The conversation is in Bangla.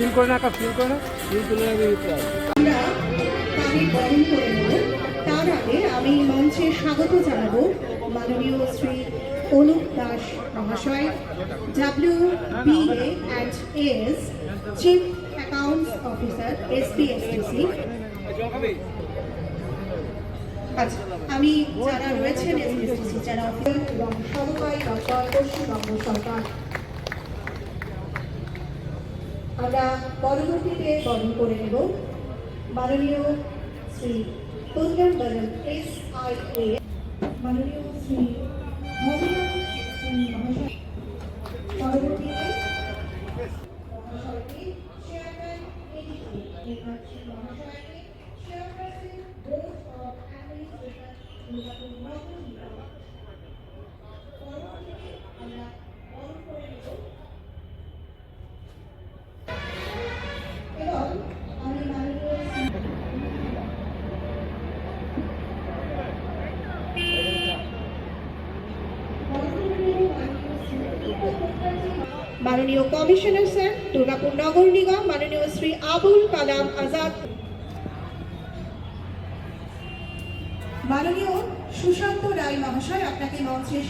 ফিল করে না ফিল করে না। ফিল করে না আমরা তাদের বরণ করে নেব। তার আগে আমি মঞ্চে স্বাগত জানাব মাননীয় শ্রী অনুপ দাস মহাশয় W B and S chief accounts officer SPSTC আচ্ছা আমি যারা রয়েছেন এসপিএসটিসি যারা অফিসার এবং সমবায় পশ্চিমবঙ্গ সরকার আমরা পরবর্তীতে বরণ করে নেব। মাননীয় শ্রী কুন্দন বরণ এস আই এ মাননীয় শ্রী পরবর্তীতে মহাশয়কে চেয়ারম্যান মহাশয়কে chairperson board of administration Durgapur Nagar Nigam পরবর্তীতে আমরা বরণ করে নেব এবং আমি মাননীয় শ্রী মাননীয় কমিশনার স্যার, দুর্গাপুর নগর নিগম, মাননীয় শ্রী আবুল কালাম আজাদ। মাননীয় সুশান্ত রায় মহাশয়, আপনাকে মঞ্চে